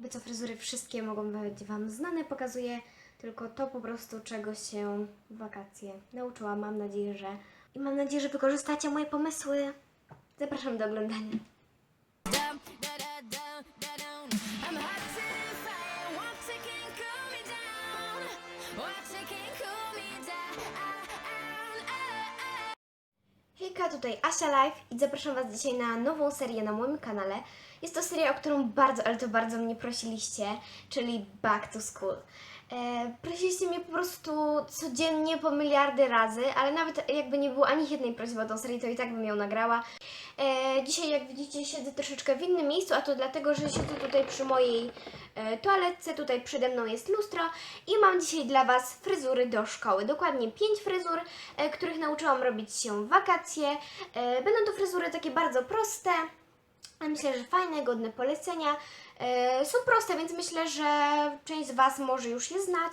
Jakby co fryzury wszystkie mogą być Wam znane, pokazuję tylko to po prostu, czego się w wakacje nauczyłam. Mam nadzieję, że i mam nadzieję, że wykorzystacie moje pomysły. Zapraszam do oglądania. Tutaj Asia Live i zapraszam Was dzisiaj na nową serię na moim kanale. Jest to seria, o którą bardzo, ale to bardzo mnie prosiliście, czyli Back to School. E, prosiliście mnie po prostu codziennie po miliardy razy, ale nawet jakby nie było ani jednej prośby o tą serię, to i tak bym ją nagrała. E, dzisiaj, jak widzicie, siedzę troszeczkę w innym miejscu, a to dlatego, że siedzę tutaj przy mojej e, toaletce, tutaj przede mną jest lustro i mam dzisiaj dla Was fryzury do szkoły. Dokładnie 5 fryzur, e, których nauczyłam robić się w wakacje. E, będą to fryzury takie bardzo proste, myślę, że fajne, godne polecenia. E, są proste, więc myślę, że część z Was może już je znać.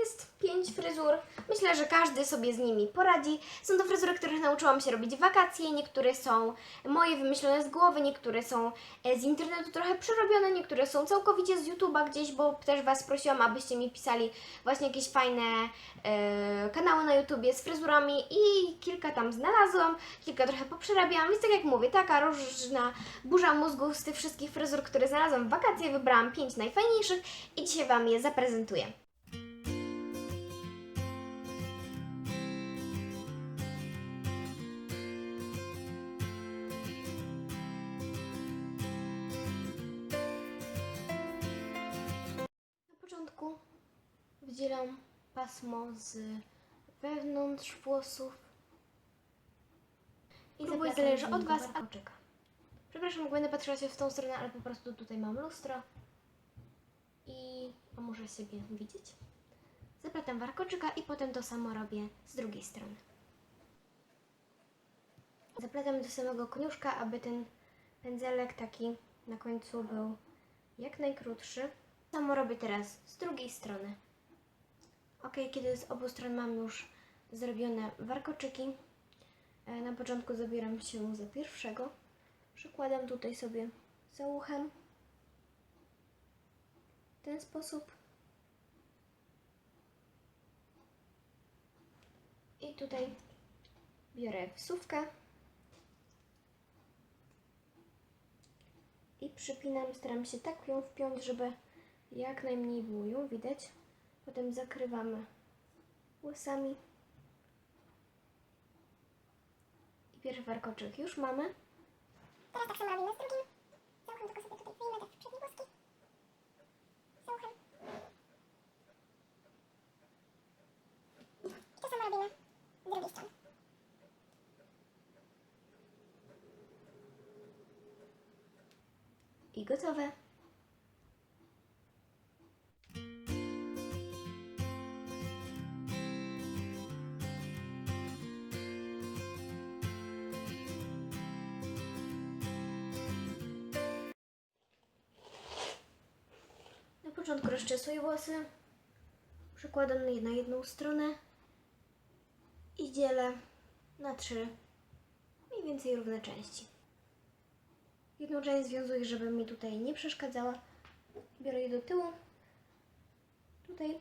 Jest pięć fryzur. Myślę, że każdy sobie z nimi poradzi. Są to fryzury, których nauczyłam się robić w wakacje. Niektóre są moje wymyślone z głowy, niektóre są e, z internetu trochę przerobione, niektóre są całkowicie z YouTube'a gdzieś, bo też Was prosiłam, abyście mi pisali właśnie jakieś fajne e, kanały na YouTubie z fryzurami i kilka tam znalazłam, kilka trochę poprzerabiałam, więc tak jak mówię, taka różna burza mózgów z tych wszystkich fryzur, które znalazłam w wakacje, wybrałam pięć najfajniejszych i dzisiaj Wam je zaprezentuję. Wydzielam pasmo z wewnątrz włosów. I próbuję zależy od Was, a czeka. Przepraszam, będę patrzyła się w tą stronę, ale po prostu tutaj mam lustro i a muszę siebie widzieć. Zaplatam warkoczyka i potem to samo robię z drugiej strony. Zaplatam do samego koniuszka, aby ten pędzelek taki na końcu był jak najkrótszy. Samo robię teraz z drugiej strony. Ok, kiedy z obu stron mam już zrobione warkoczyki, e, na początku zabieram się za pierwszego. Przykładam tutaj sobie za uchem. W ten sposób. I tutaj biorę wsówkę i przypinam, staram się tak ją wpiąć, żeby jak najmniej było ją widać. Potem zakrywamy łysami. I pierwszy warkoczyk już mamy. Teraz tak samo robimy z drugim. Tylko sobie tutaj wyjmę przednie włoski. I to samo robimy z drugiej strony. I gotowe. Początku rozczesuję włosy. Przekładam je na jedną stronę i dzielę na trzy mniej więcej równe części. Jedną część związuję, żeby mi tutaj nie przeszkadzała. Biorę je do tyłu. Tutaj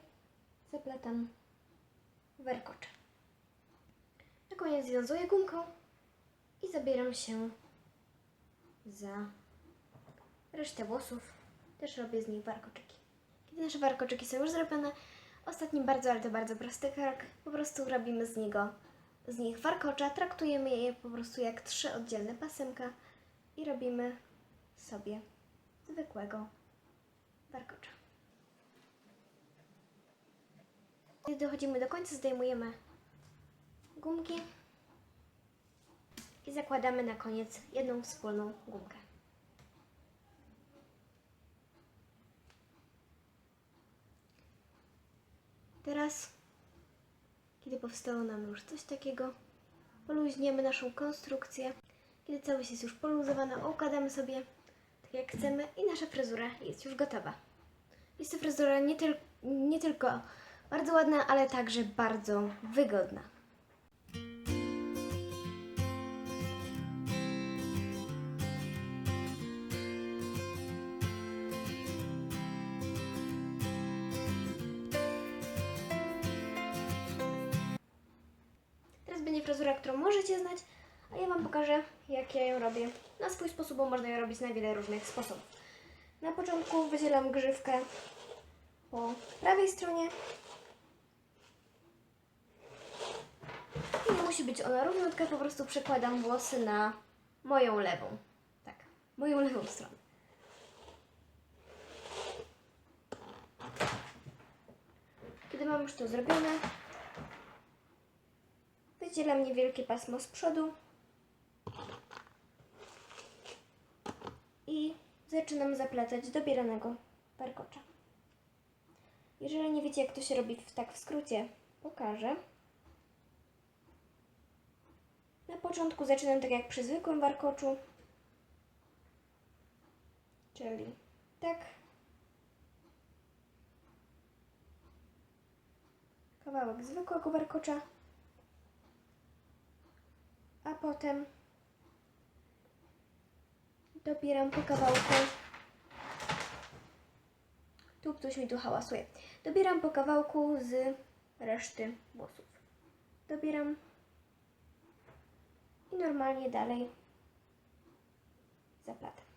zapletam warkocze. Na koniec związuję gumką i zabieram się za resztę włosów. Też robię z nich warkoczyki. Kiedy nasze warkoczyki są już zrobione, ostatni bardzo, ale to bardzo prosty krok. Po prostu robimy z niego z nich warkocza, traktujemy je po prostu jak trzy oddzielne pasemka i robimy sobie zwykłego warkocza. Kiedy dochodzimy do końca, zdejmujemy gumki i zakładamy na koniec jedną wspólną gumkę. Teraz, kiedy powstało nam już coś takiego, poluźniemy naszą konstrukcję. Kiedy całość jest już poluzowana, układamy sobie tak jak chcemy i nasza fryzura jest już gotowa. Jest to fryzura nie, tyl- nie tylko bardzo ładna, ale także bardzo wygodna. Będzie fryzura, którą możecie znać, a ja Wam pokażę, jak ja ją robię na swój sposób, bo można ją robić na wiele różnych sposobów. Na początku wydzielam grzywkę po prawej stronie. I nie musi być ona równiutka, po prostu przekładam włosy na moją lewą. Tak, moją lewą stronę. Kiedy mam już to zrobione, wydzielam niewielkie pasmo z przodu i zaczynam zaplatać dobieranego warkocza. Jeżeli nie wiecie, jak to się robi w, tak w skrócie, pokażę. Na początku zaczynam tak jak przy zwykłym warkoczu, czyli tak. Kawałek zwykłego warkocza, a potem dobieram po kawałku. Tu ktoś mi tu hałasuje. Dobieram po kawałku z reszty włosów. Dobieram i normalnie dalej zaplatam.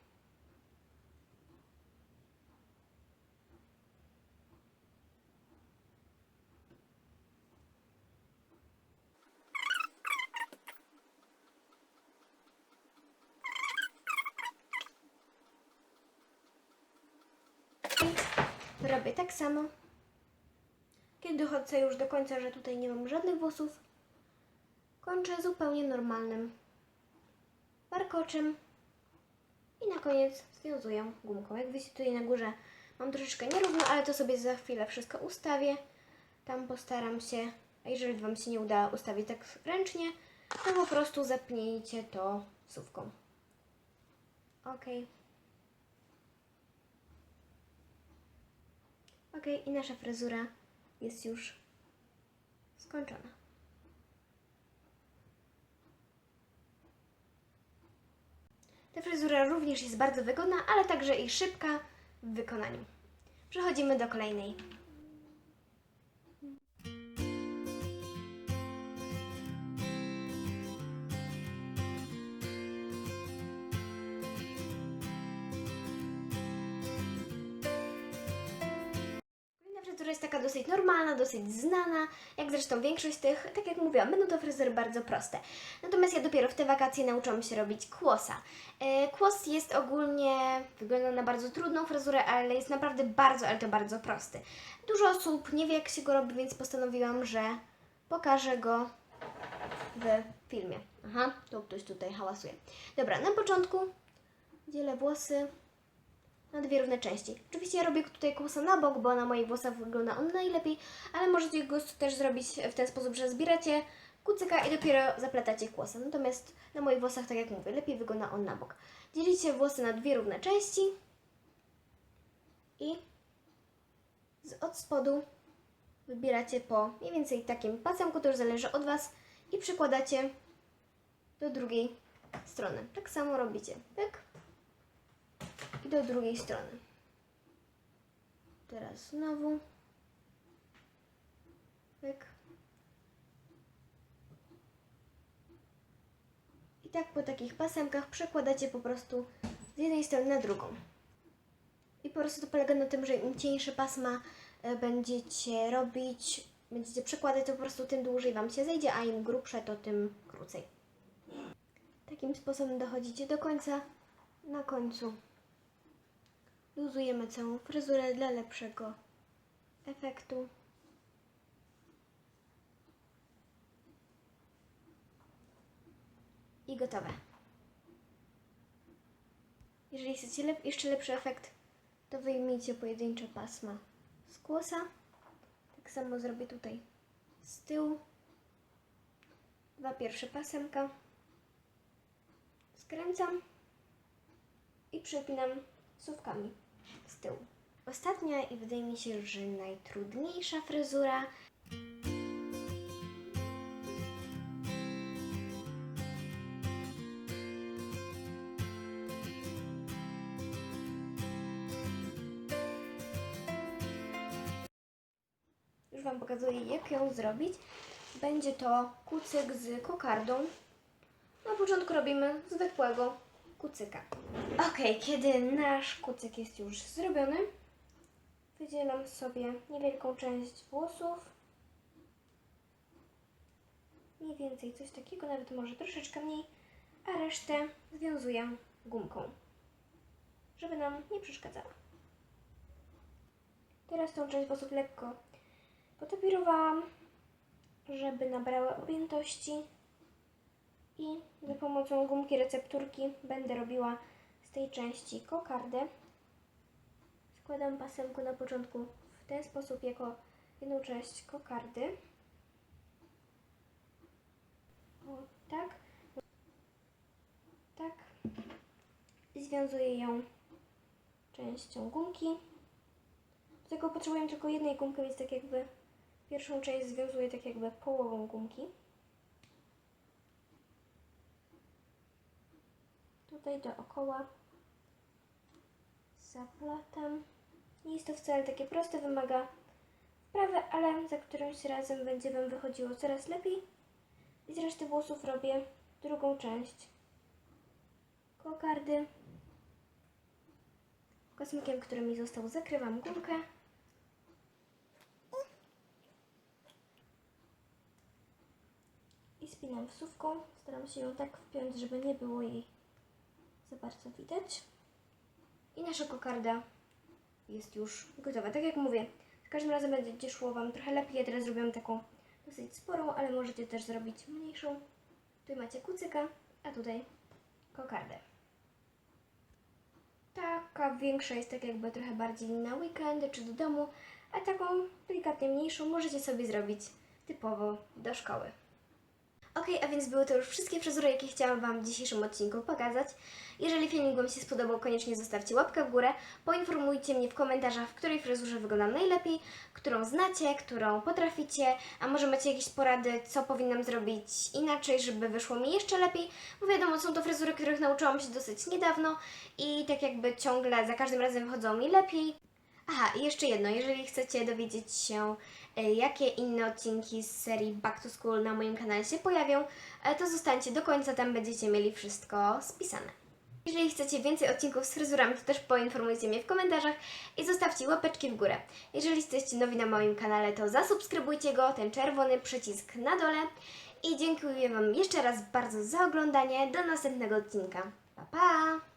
I robię tak samo. Kiedy dochodzę już do końca, że tutaj nie mam żadnych włosów, kończę zupełnie normalnym warkoczem i na koniec związuję gumką. Jak widzicie tutaj na górze mam troszeczkę nierówno, ale to sobie za chwilę wszystko ustawię. Tam postaram się, a jeżeli Wam się nie uda ustawić tak ręcznie, to po prostu zapnijcie to sówką. Ok. Ok, i nasza fryzura jest już skończona. Ta fryzura również jest bardzo wygodna, ale także i szybka w wykonaniu. Przechodzimy do kolejnej. Dosyć znana, jak zresztą większość tych, tak jak mówiłam, będą to fryzury bardzo proste. Natomiast ja dopiero w te wakacje nauczyłam się robić kłosa. E, Kłos jest ogólnie, wygląda na bardzo trudną fryzurę, ale jest naprawdę bardzo, ale to bardzo prosty. Dużo osób nie wie jak się go robi, więc postanowiłam, że pokażę go w filmie. Aha, tu ktoś tutaj hałasuje. Dobra, na początku dzielę włosy na dwie równe części. Oczywiście ja robię tutaj kłosa na bok, bo na moich włosach wygląda on najlepiej, ale możecie go też zrobić w ten sposób, że zbieracie kucyka i dopiero zaplatacie kłosa. Natomiast na moich włosach, tak jak mówię, lepiej wygląda on na bok. Dzielicie włosy na dwie równe części i z od spodu wybieracie po mniej więcej takim pasemku, to już zależy od Was i przykładacie do drugiej strony. Tak samo robicie. Tak? Do drugiej strony. Teraz znowu. Pyk. I tak po takich pasemkach przekładacie po prostu z jednej strony na drugą. I po prostu to polega na tym, że im cieńsze pasma e, będziecie robić, będziecie przekładać, to po prostu tym dłużej Wam się zejdzie, a im grubsze, to tym krócej. Takim sposobem dochodzicie do końca. Na końcu luzujemy całą fryzurę dla lepszego efektu. I gotowe. Jeżeli chcecie lep- jeszcze lepszy efekt, to wyjmijcie pojedyncze pasma z kłosa. Tak samo zrobię tutaj z tyłu. Dwa pierwsze pasemka. Skręcam i przepinam słówkami z tyłu. Ostatnia i wydaje mi się, że najtrudniejsza fryzura. Już Wam pokazuję, jak ją zrobić. będzie to kucyk z kokardą. Na początku robimy zwykłego kucyka. Ok, kiedy nasz kucyk jest już zrobiony, wydzielam sobie niewielką część włosów. Mniej więcej coś takiego, nawet może troszeczkę mniej, a resztę związuję gumką, żeby nam nie przeszkadzała. Teraz tą część włosów lekko potapirowałam, żeby nabrały objętości i za pomocą gumki recepturki będę robiła z tej części kokardę. Składam pasemku na początku w ten sposób jako jedną część kokardy. O, tak. Tak. I związuję ją częścią gumki. Do tego potrzebuję tylko jednej gumki, więc tak jakby pierwszą część związuję tak jakby połową gumki. Tutaj dookoła zaplatam. Nie jest to wcale takie proste, wymaga wprawy, ale za którymś razem będzie Wam wychodziło coraz lepiej. I z reszty włosów robię drugą część kokardy. Kosmikiem, który mi został, zakrywam gumkę. I spinam wsówką. Staram się ją tak wpiąć, żeby nie było jej za bardzo widać. I nasza kokarda jest już gotowa. Tak jak mówię, z każdym razem będzie szło Wam trochę lepiej. Ja teraz zrobiłam taką dosyć sporą, ale możecie też zrobić mniejszą. Tutaj macie kucyka, a tutaj kokardę. Taka większa jest tak jakby trochę bardziej na weekendy czy do domu, a taką delikatnie mniejszą możecie sobie zrobić typowo do szkoły. Ok, a więc były to już wszystkie fryzury, jakie chciałam Wam w dzisiejszym odcinku pokazać. Jeżeli filmik Wam się spodobał, koniecznie zostawcie łapkę w górę. Poinformujcie mnie w komentarzach, w której fryzurze wyglądam najlepiej, którą znacie, którą potraficie, a może macie jakieś porady, co powinnam zrobić inaczej, żeby wyszło mi jeszcze lepiej. Bo wiadomo, są to fryzury, których nauczyłam się dosyć niedawno i tak jakby ciągle za każdym razem wychodzą mi lepiej. Aha, i jeszcze jedno, jeżeli chcecie dowiedzieć się, e, jakie inne odcinki z serii Back to School na moim kanale się pojawią, e, to zostańcie do końca, tam będziecie mieli wszystko spisane. Jeżeli chcecie więcej odcinków z fryzurami, to też poinformujcie mnie w komentarzach i zostawcie łapeczki w górę. Jeżeli jesteście nowi na moim kanale, to zasubskrybujcie go, ten czerwony przycisk na dole. I dziękuję Wam jeszcze raz bardzo za oglądanie. Do następnego odcinka. Pa, pa!